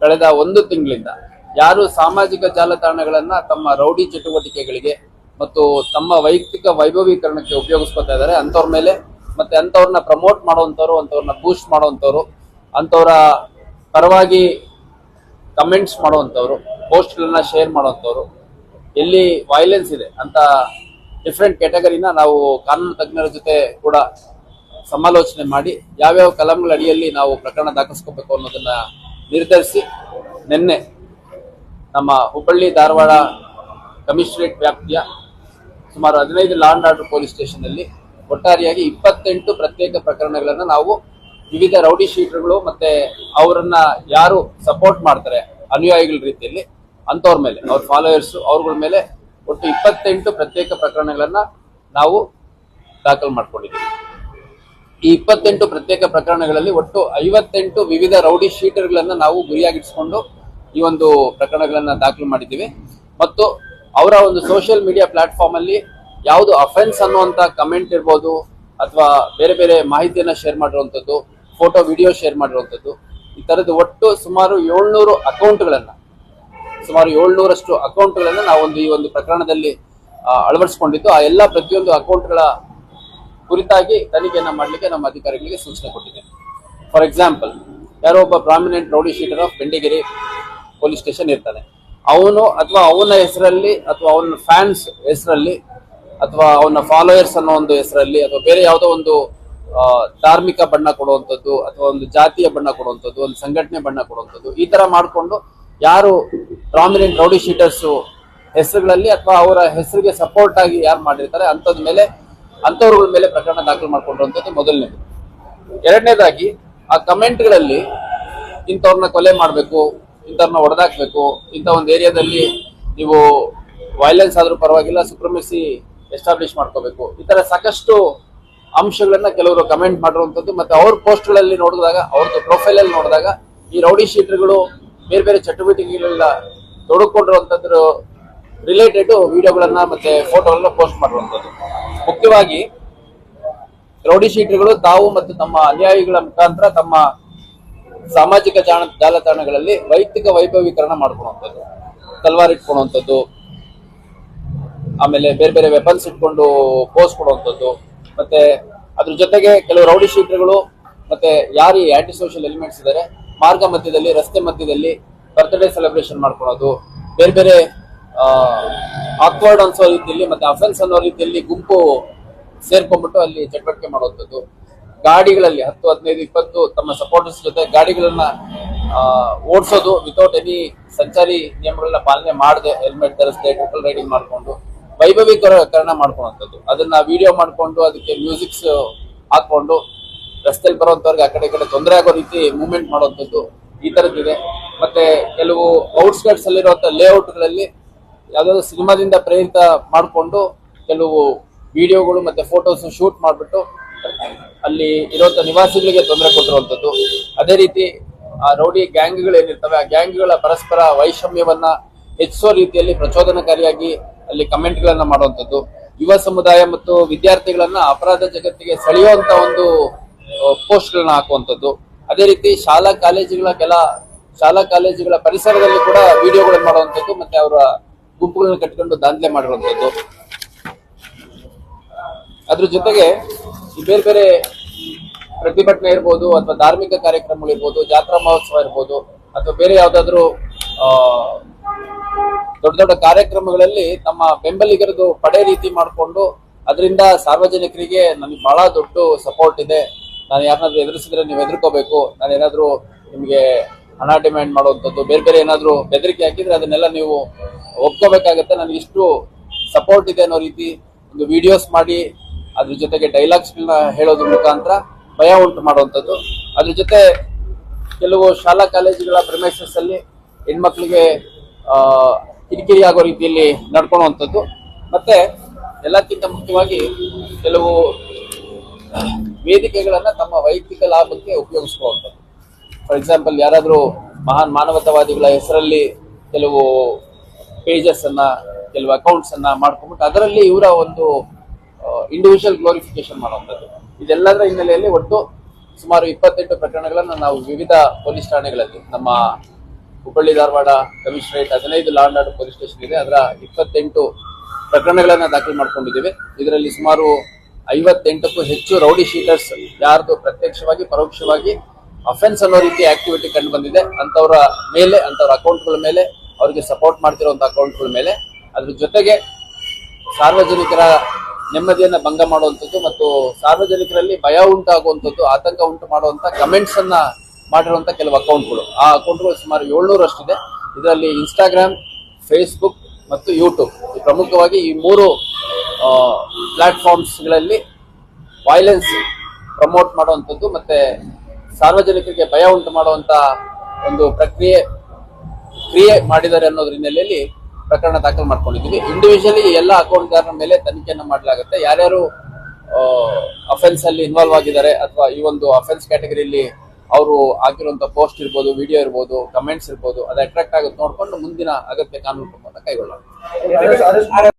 ಕಳೆದ ಒಂದು ತಿಂಗಳಿಂದ ಯಾರು ಸಾಮಾಜಿಕ ಜಾಲತಾಣಗಳನ್ನ ತಮ್ಮ ರೌಡಿ ಚಟುವಟಿಕೆಗಳಿಗೆ ಮತ್ತು ತಮ್ಮ ವೈಯಕ್ತಿಕ ವೈಭವೀಕರಣಕ್ಕೆ ಉಪಯೋಗಿಸ್ಕೊತಾ ಇದ್ದಾರೆ, ಅಂಥವ್ರ ಮೇಲೆ ಮತ್ತೆ ಅಂಥವ್ರನ್ನ ಪ್ರಮೋಟ್ ಮಾಡುವಂಥವ್ರು, ಅಂಥವ್ರನ್ನ ಬೂಸ್ಟ್ ಮಾಡುವಂಥವ್ರು, ಅಂಥವ್ರ ಪರವಾಗಿ ಕಮೆಂಟ್ಸ್ ಮಾಡುವಂಥವ್ರು ಪೋಸ್ಟ್ಗಳನ್ನ ಶೇರ್ ಮಾಡುವಂಥವ್ರು, ಎಲ್ಲಿ ವೈಲೆನ್ಸ್ ಇದೆ ಅಂತ ಡಿಫ್ರೆಂಟ್ ಕ್ಯಾಟಗರಿನ ನಾವು ಕಾನೂನು ತಜ್ಞರ ಜೊತೆ ಕೂಡ ಸಮಾಲೋಚನೆ ಮಾಡಿ ಯಾವ್ಯಾವ ಕಲಂಗಳ ಅಡಿಯಲ್ಲಿ ನಾವು ಪ್ರಕರಣ ದಾಖಲಿಸ್ಕೋಬೇಕು ಅನ್ನೋದನ್ನ ನಿರ್ಧರಿಸಿ ನಿನ್ನೆ ನಮ್ಮ ಹುಬ್ಬಳ್ಳಿ ಧಾರವಾಡ ಕಮಿಷನರೇಟ್ ವ್ಯಾಪ್ತಿಯ ಸುಮಾರು ಹದಿನೈದು ಲಾಂಡ್ ಆರ್ಡರ್ ಪೊಲೀಸ್ ಸ್ಟೇಷನ್ನಲ್ಲಿ ಒಟ್ಟಾರೆಯಾಗಿ ಇಪ್ಪತ್ತೆಂಟು ಪ್ರತ್ಯೇಕ ಪ್ರಕರಣಗಳನ್ನು ನಾವು ವಿವಿಧ ರೌಡಿ ಶೀಟರ್ಗಳು ಮತ್ತೆ ಅವರನ್ನು ಯಾರು ಸಪೋರ್ಟ್ ಮಾಡ್ತಾರೆ ಅನುಯಾಯಿಗಳ ರೀತಿಯಲ್ಲಿ ಅಂಥವ್ರ ಮೇಲೆ, ಅವ್ರ ಫಾಲೋಯರ್ಸು ಅವ್ರಗಳ ಮೇಲೆ ಒಟ್ಟು ಇಪ್ಪತ್ತೆಂಟು ಪ್ರತ್ಯೇಕ ಪ್ರಕರಣಗಳನ್ನು ನಾವು ದಾಖಲು ಮಾಡ್ಕೊಂಡಿದ್ದೀವಿ. ಈ ಇಪ್ಪತ್ತೆಂಟು ಪ್ರತ್ಯೇಕ ಪ್ರಕರಣಗಳಲ್ಲಿ ಒಟ್ಟು ಐವತ್ತೆಂಟು ವಿವಿಧ ರೌಡಿ ಶೀಟರ್ಗಳನ್ನು ನಾವು ಗುರಿಯಾಗಿಟ್ಸ್ಕೊಂಡು ಈ ಒಂದು ಪ್ರಕರಣಗಳನ್ನ ದಾಖಲು ಮಾಡಿದ್ದೀವಿ. ಮತ್ತು ಅವರ ಒಂದು ಸೋಷಿಯಲ್ ಮೀಡಿಯಾ ಪ್ಲಾಟ್ಫಾರ್ಮ್ ಅಲ್ಲಿ ಯಾವುದು ಅಫೆನ್ಸ್ ಅನ್ನುವಂತ ಕಮೆಂಟ್ ಇರ್ಬೋದು, ಅಥವಾ ಬೇರೆ ಬೇರೆ ಮಾಹಿತಿಯನ್ನ ಶೇರ್ ಮಾಡಿರುವಂಥದ್ದು, ಫೋಟೋ, ವಿಡಿಯೋ ಶೇರ್ ಮಾಡಿರುವಂಥದ್ದು, ಈ ತರದ್ದು ಒಟ್ಟು ಸುಮಾರು ಏಳ್ನೂರು ಅಕೌಂಟ್ಗಳನ್ನ, ಸುಮಾರು ಏಳ್ನೂರಷ್ಟು ಅಕೌಂಟ್ಗಳನ್ನ ನಾವೊಂದು ಈ ಒಂದು ಪ್ರಕರಣದಲ್ಲಿ ಅಳವಡಿಸಿಕೊಂಡಿದ್ದು. ಆ ಎಲ್ಲ ಪ್ರತಿಯೊಂದು ಅಕೌಂಟ್ಗಳ ಕುರಿತಾಗಿ ತನಿಖೆಯನ್ನು ಮಾಡಲಿಕ್ಕೆ ನಮ್ಮ ಅಧಿಕಾರಿಗಳಿಗೆ ಸೂಚನೆ ಕೊಟ್ಟಿದೆ. ಫಾರ್ ಎಕ್ಸಾಂಪಲ್ ಯಾರೋ ಒಬ್ಬ prominent rowdy sheeter of Bendigere police station ಇರ್ತಾನೆ. ಅವನು ಅಥವಾ ಅವನ ಹೆಸರಲ್ಲಿ ಅಥವಾ ಅವನ ಫ್ಯಾನ್ಸ್ ಹೆಸರಲ್ಲಿ ಅಥವಾ ಅವನ ಫಾಲೋಯರ್ಸ್ ಅನ್ನೋ ಒಂದು ಹೆಸರಲ್ಲಿ ಅಥವಾ ಬೇರೆ ಯಾವುದೋ ಒಂದು ಧಾರ್ಮಿಕ ಬಣ್ಣ ಕೊಡುವಂಥದ್ದು ಅಥವಾ ಒಂದು ಜಾತಿಯ ಬಣ್ಣ ಕೊಡುವಂಥದ್ದು, ಒಂದು ಸಂಘಟನೆ ಬಣ್ಣ ಕೊಡುವಂಥದ್ದು, ಈ ತರ ಮಾಡಿಕೊಂಡು ಯಾರು ಪ್ರಾಮಿನೆಂಟ್ ರೌಡಿ ಶೀಟರ್ಸ್ ಹೆಸರುಗಳಲ್ಲಿ ಅಥವಾ ಅವರ ಹೆಸರಿಗೆ ಸಪೋರ್ಟ್ ಆಗಿ ಯಾರು ಮಾಡಿರ್ತಾರೆ ಅಂಥದ್ ಮೇಲೆ ಅಂಥವ್ರಗಳ ಮೇಲೆ ಪ್ರಕರಣ ದಾಖಲು ಮಾಡ್ಕೊಂಡಿರುವಂಥದ್ದು ಮೊದಲನೇದು. ಎರಡನೇದಾಗಿ, ಆ ಕಮೆಂಟ್ಗಳಲ್ಲಿ ಇಂಥವ್ರನ್ನ ಕೊಲೆ ಮಾಡಬೇಕು, ಇಂಥವ್ರನ್ನ ಹೊಡೆದಾಕ್ಬೇಕು ಇಂಥ ಒಂದು ಏರಿಯಾದಲ್ಲಿ ನೀವು ವೈಲೆನ್ಸ್ ಆದರೂ ಪರವಾಗಿಲ್ಲ ಸುಪ್ರಮಿಸಿ ಎಸ್ಟಾಬ್ಲಿಷ್ ಮಾಡ್ಕೋಬೇಕು. ಈ ಥರ ಸಾಕಷ್ಟು ಅಂಶಗಳನ್ನ ಕೆಲವರು ಕಮೆಂಟ್ ಮಾಡಿರುವಂಥದ್ದು ಮತ್ತೆ ಅವ್ರ ಪೋಸ್ಟ್ಗಳಲ್ಲಿ ನೋಡಿದಾಗ, ಅವ್ರದ್ದು ಪ್ರೊಫೈಲ್ ಅಲ್ಲಿ ನೋಡಿದಾಗ ಈ ರೌಡಿ ಶೀಟರ್ಗಳು ಬೇರೆ ಬೇರೆ ಚಟುವಟಿಕೆಗಳೆಲ್ಲ ತೊಡಕೊಂಡಿರುವಂತದ್ರ ರಿಲೇಟೆಡ್ ವಿಡಿಯೋಗಳನ್ನ ಮತ್ತೆ ಫೋಟೋಗಳನ್ನ ಪೋಸ್ಟ್ ಮಾಡಿರುವಂಥದ್ದು ಮುಖ್ಯವಾಗಿ ರೌಡಿ ಶೀಟರ್ಗಳು ತಾವು ಮತ್ತು ತಮ್ಮ ಅನುಯಾಯಿಗಳ ಮುಖಾಂತರ ತಮ್ಮ ಸಾಮಾಜಿಕ ಜಾಣ, ಜಾಲತಾಣಗಳಲ್ಲಿ ವೈಯಕ್ತಿಕ ವೈಭವೀಕರಣ ಮಾಡ್ಕೊಳ್ಳುವಂಥದ್ದು ತಲ್ವಾರ್ ಇಟ್ಕೊಳುವಂಥದ್ದು ಆಮೇಲೆ ಬೇರೆ ಬೇರೆ ವೆಪನ್ಸ್ ಇಟ್ಕೊಂಡು ಪೋಸ್ಟ್ ಕೊಡುವಂಥದ್ದು ಮತ್ತೆ ಅದ್ರ ಜೊತೆಗೆ ಕೆಲವು ರೌಡಿ ಶೀಟರ್ಗಳು ಮತ್ತೆ ಯಾರು ಈ ಆಂಟಿ ಸೋಷಿಯಲ್ ಎಲಿಮೆಂಟ್ಸ್ ಇದ್ದಾರೆ ಮಾರ್ಗ ಮಧ್ಯದಲ್ಲಿ, ರಸ್ತೆ ಮಧ್ಯದಲ್ಲಿ ಬರ್ತ್ಡೇ ಸೆಲೆಬ್ರೇಷನ್ ಮಾಡ್ಕೊಳ್ಳೋದು ಬೇರೆ ಬೇರೆ ಆಕ್ವರ್ಡ್ ಅನ್ಸೋ ರೀತಿಯಲ್ಲಿ ಮತ್ತೆ ಅಫೆನ್ಸ್ ಅನ್ನೋ ರೀತಿಯಲ್ಲಿ ಗುಂಪು ಸೇರ್ಕೊಂಡ್ಬಿಟ್ಟು ಅಲ್ಲಿ ಚಟುವಟಿಕೆ ಮಾಡುವಂಥದ್ದು. ಗಾಡಿಗಳಲ್ಲಿ ಹತ್ತು, ಹದಿನೈದು, ಇಪ್ಪತ್ತು ತಮ್ಮ ಸಪೋರ್ಟರ್ಸ್ ಜೊತೆ ಗಾಡಿಗಳನ್ನ ಓಡಿಸೋದು ವಿತೌಟ್ ಎನಿ ಸಂಚಾರಿ ನಿಯಮಗಳನ್ನ ಪಾಲನೆ ಮಾಡದೆ ಹೆಲ್ಮೆಟ್ ಧರಿಸದೆ ಟ್ರಿಪಲ್ ರೈಡಿಂಗ್ ಮಾಡಿಕೊಂಡು ವೈಭವೀಕರಣ ಮಾಡ್ಕೊಳ್ಳುವಂಥದ್ದು. ಅದನ್ನ ವಿಡಿಯೋ ಮಾಡಿಕೊಂಡು, ಅದಕ್ಕೆ ಮ್ಯೂಸಿಕ್ಸ್ ಹಾಕೊಂಡು ರಸ್ತೆಯಲ್ಲಿ ಬರುವಂತವ್ರಿಗೆ ಆ ಕಡೆ ಕಡೆ ತೊಂದರೆ ಆಗೋ ರೀತಿ ಮೂವ್ಮೆಂಟ್ ಮಾಡುವಂಥದ್ದು ಈ ಥರದ್ದಿದೆ ಮತ್ತೆ ಕೆಲವು ಔಟ್ಸ್ಕರ್ಟ್ಸ್ ಅಲ್ಲಿರುವಂಥ ಲೇಔಟ್ಗಳಲ್ಲಿ ಯಾವ್ದಾದ್ರು ಸಿನಿಮಾದಿಂದ ಪ್ರೇರಿತ ಮಾಡಿಕೊಂಡು ಕೆಲವು ವಿಡಿಯೋಗಳು ಮತ್ತೆ ಫೋಟೋಸ್ ಶೂಟ್ ಮಾಡಿಬಿಟ್ಟು ಅಲ್ಲಿ ಇರುವಂತ ನಿವಾಸಿಗಳಿಗೆ ತೊಂದರೆ ಕೊಟ್ಟಿರುವಂತದ್ದು. ಅದೇ ರೀತಿ ಆ ರೌಡಿ ಗ್ಯಾಂಗ್ಗಳು ಏನಿರ್ತವೆ, ಆ ಗ್ಯಾಂಗ್ಗಳ ಪರಸ್ಪರ ವೈಷಮ್ಯವನ್ನ ಹೆಚ್ಚೋ ರೀತಿಯಲ್ಲಿ ಪ್ರಚೋದನಕಾರಿಯಾಗಿ ಅಲ್ಲಿ ಕಮೆಂಟ್ಗಳನ್ನ ಮಾಡುವಂತದ್ದು. ಯುವ ಸಮುದಾಯ ಮತ್ತು ವಿದ್ಯಾರ್ಥಿಗಳನ್ನ ಅಪರಾಧ ಜಗತ್ತಿಗೆ ಸೆಳೆಯುವಂತ ಒಂದು ಪೋಸ್ಟ್ಗಳನ್ನ ಹಾಕುವಂತದ್ದು. ಅದೇ ರೀತಿ ಶಾಲಾ ಕಾಲೇಜುಗಳ ಕೆಲ, ಶಾಲಾ ಕಾಲೇಜುಗಳ ಪರಿಸರದಲ್ಲಿ ಕೂಡ ವಿಡಿಯೋಗಳನ್ನು ಮಾಡುವಂತದ್ದು ಮತ್ತೆ ಅವರ ಗುಂಪುಗಳನ್ನ ಕಟ್ಕೊಂಡು ದಾಂಧಲೆ ಮಾಡಿರುವಂತದ್ದು ಅದ್ರ ಜೊತೆಗೆ ಬೇರೆ ಬೇರೆ ಪ್ರತಿಭಟನೆ ಇರ್ಬೋದು ಅಥವಾ ಧಾರ್ಮಿಕ ಕಾರ್ಯಕ್ರಮಗಳು ಇರ್ಬೋದು, ಜಾತ್ರಾ ಮಹೋತ್ಸವ ಇರ್ಬೋದು, ಅಥವಾ ಬೇರೆ ಯಾವ್ದಾದ್ರು ದೊಡ್ಡ ದೊಡ್ಡ ಕಾರ್ಯಕ್ರಮಗಳಲ್ಲಿ ತಮ್ಮ ಬೆಂಬಲಿಗರದು ಪಡೆ ರೀತಿ ಮಾಡಿಕೊಂಡು ಅದರಿಂದ ಸಾರ್ವಜನಿಕರಿಗೆ ನನಗೆ ಬಹಳ ದೊಡ್ಡ ಸಪೋರ್ಟ್ ಇದೆ. ನಾನು ಯಾರನ್ನಾದ್ರೂ ಎದುರಿಸಿದ್ರೆ ನೀವು ಎದುರ್ಕೋಬೇಕು. ನಾನು ಏನಾದರೂ ನಿಮಗೆ ಹಣ ಡಿಮ್ಯಾಂಡ್ ಮಾಡುವಂಥದ್ದು, ಬೇರೆ ಬೇರೆ ಏನಾದ್ರೂ ಬೆದರಿಕೆ ಹಾಕಿದ್ರೆ ಅದನ್ನೆಲ್ಲ ನೀವು ಒಪ್ಕೋಬೇಕಾಗತ್ತೆ. ನನಗೆ ಇಷ್ಟು ಸಪೋರ್ಟ್ ಇದೆ ಅನ್ನೋ ರೀತಿ ಒಂದು ವಿಡಿಯೋಸ್ ಮಾಡಿ, ಅದ್ರ ಜೊತೆಗೆ ಡೈಲಾಗ್ಸ್ಗಳನ್ನ ಹೇಳೋದ್ರ ಮುಖಾಂತರ ಭಯ ಉಂಟು ಮಾಡುವಂಥದ್ದು. ಅದ್ರ ಜೊತೆ ಕೆಲವು ಶಾಲಾ ಕಾಲೇಜುಗಳ ಪ್ರಮೇಸಸ್ ಅಲ್ಲಿ ಹೆಣ್ಮಕ್ಳಿಗೆ ಕಿರಿಕಿರಿ ಆಗೋ ರೀತಿಯಲ್ಲಿ ನಡ್ಕೊಳ್ಳುವಂಥದ್ದು ಮತ್ತೆ ಎಲ್ಲಕ್ಕಿಂತ ಮುಖ್ಯವಾಗಿ ಕೆಲವು ವೇದಿಕೆಗಳನ್ನ ತಮ್ಮ ವೈಯಕ್ತಿಕ ಲಾಭಕ್ಕೆ ಉಪಯೋಗಿಸ್ಕೊಳ್ಳುವಂಥದ್ದು. ಫಾರ್ ಎಕ್ಸಾಂಪಲ್ ಯಾರಾದರೂ ಮಹಾನ್ ಮಾನವತಾವಾದಿಗಳ ಹೆಸರಲ್ಲಿ ಕೆಲವು ಪೇಜಸ್ ಅನ್ನ, ಕೆಲವು ಅಕೌಂಟ್ಸ್ ಅನ್ನ ಮಾಡ್ಕೊಂಡ್ಬಿಟ್ಟು ಅದರಲ್ಲಿ ಇವರ ಒಂದು ಇಂಡಿವಿಜುವಲ್ ಗ್ಲೋರಿಫಿಕೇಶನ್ ಮಾಡುವಂಥದ್ದು. ಇದೆಲ್ಲದರ ಹಿನ್ನೆಲೆಯಲ್ಲಿ ಒಟ್ಟು ಸುಮಾರು ಇಪ್ಪತ್ತೆಂಟು ಪ್ರಕರಣಗಳನ್ನು ನಾವು ವಿವಿಧ ಪೊಲೀಸ್ ಠಾಣೆಗಳಲ್ಲಿ, ನಮ್ಮ ಹುಬ್ಬಳ್ಳಿ ಧಾರವಾಡ ಕಮಿಷನರೇಟ್ ಹದಿನೈದು ಲಾಂಡ್ ಆರ್ಡರ್ ಪೊಲೀಸ್ ಸ್ಟೇಷನ್ ಇದೆ. ಅದರ ಇಪ್ಪತ್ತೆಂಟು ಪ್ರಕರಣಗಳನ್ನು ದಾಖಲು ಮಾಡ್ಕೊಂಡಿದ್ದೀವಿ. ಇದರಲ್ಲಿ ಸುಮಾರು ಐವತ್ತೆಂಟಕ್ಕೂ ಹೆಚ್ಚು ರೌಡಿ ಶೀಟರ್ಸ್ ಯಾರ್ದು ಪ್ರತ್ಯಕ್ಷವಾಗಿ, ಪರೋಕ್ಷವಾಗಿ ಅಫೆನ್ಸ್ ಅನ್ನೋ ರೀತಿ ಆಕ್ಟಿವಿಟಿ ಕಂಡು ಬಂದಿದೆ. ಅಂತವರ ಮೇಲೆ ಅಂತವರ ಅಕೌಂಟ್ಗಳ ಮೇಲೆ ಅವರಿಗೆ ಸಪೋರ್ಟ್ ಮಾಡ್ತಿರುವಂತ ಅಕೌಂಟ್ಗಳ ಮೇಲೆ ಅದ್ರ ಜೊತೆಗೆ ಸಾರ್ವಜನಿಕರ ನೆಮ್ಮದಿಯನ್ನು ಭಂಗ ಮಾಡುವಂಥದ್ದು ಮತ್ತು ಸಾರ್ವಜನಿಕರಲ್ಲಿ ಭಯ ಉಂಟಾಗುವಂಥದ್ದು, ಆತಂಕ ಉಂಟು ಮಾಡುವಂತ ಕಮೆಂಟ್ಸ್ ಅನ್ನ ಮಾಡಿರುವಂತ ಕೆಲವು ಅಕೌಂಟ್ಗಳು ಆ ಅಕೌಂಟ್ಗಳು ಸುಮಾರು ಏಳ್ನೂರು ಅಷ್ಟಿದೆ. ಇದರಲ್ಲಿ ಇನ್ಸ್ಟಾಗ್ರಾಮ್ ಫೇಸ್ಬುಕ್ ಮತ್ತು ಯೂಟ್ಯೂಬ್ ಪ್ರಮುಖವಾಗಿ ಈ ಮೂರು ಪ್ಲಾಟ್ಫಾರ್ಮ್ಸ್ಗಳಲ್ಲಿ ವೈಲೆನ್ಸ್ ಪ್ರಮೋಟ್ ಮಾಡುವಂಥದ್ದು ಮತ್ತೆ ಸಾರ್ವಜನಿಕರಿಗೆ ಭಯ ಉಂಟು ಮಾಡುವಂತ ಒಂದು ಪ್ರಕ್ರಿಯೆ ಕ್ರಿಯೆ ಮಾಡಿದ್ದಾರೆ ಅನ್ನೋದ್ರ ಹಿನ್ನೆಲೆಯಲ್ಲಿ ಪ್ರಕರಣ ದಾಖಲು ಮಾಡ್ಕೊಂಡಿದ್ದೀವಿ. ಇಂಡಿವಿಜುವಲಿ ಎಲ್ಲ ಅಕೌಂಟ್ಗಾರರ ಮೇಲೆ ತನಿಖೆಯನ್ನು ಮಾಡಲಾಗುತ್ತೆ. ಯಾರ್ಯಾರು ಅಫೆನ್ಸ್ ಅಲ್ಲಿ ಇನ್ವಾಲ್ವ್ ಆಗಿದ್ದಾರೆ ಅಥವಾ ಈ ಒಂದು ಅಫೆನ್ಸ್ ಕ್ಯಾಟಗರಿಯಲ್ಲಿ ಅವರು ಹಾಕಿರುವಂತ ಪೋಸ್ಟ್ ಇರ್ಬೋದು ವಿಡಿಯೋ ಇರ್ಬೋದು ಕಮೆಂಟ್ಸ್ ಇರ್ಬೋದು, ಅದು ಅಟ್ರಾಕ್ಟ್ ಆಗುತ್ತೆ ನೋಡ್ಕೊಂಡು ಮುಂದಿನ ಅಗತ್ಯ ಕಾನೂನು ಕ್ರಮವನ್ನು ಕೈಗೊಳ್ಳಲಾಗುತ್ತೆ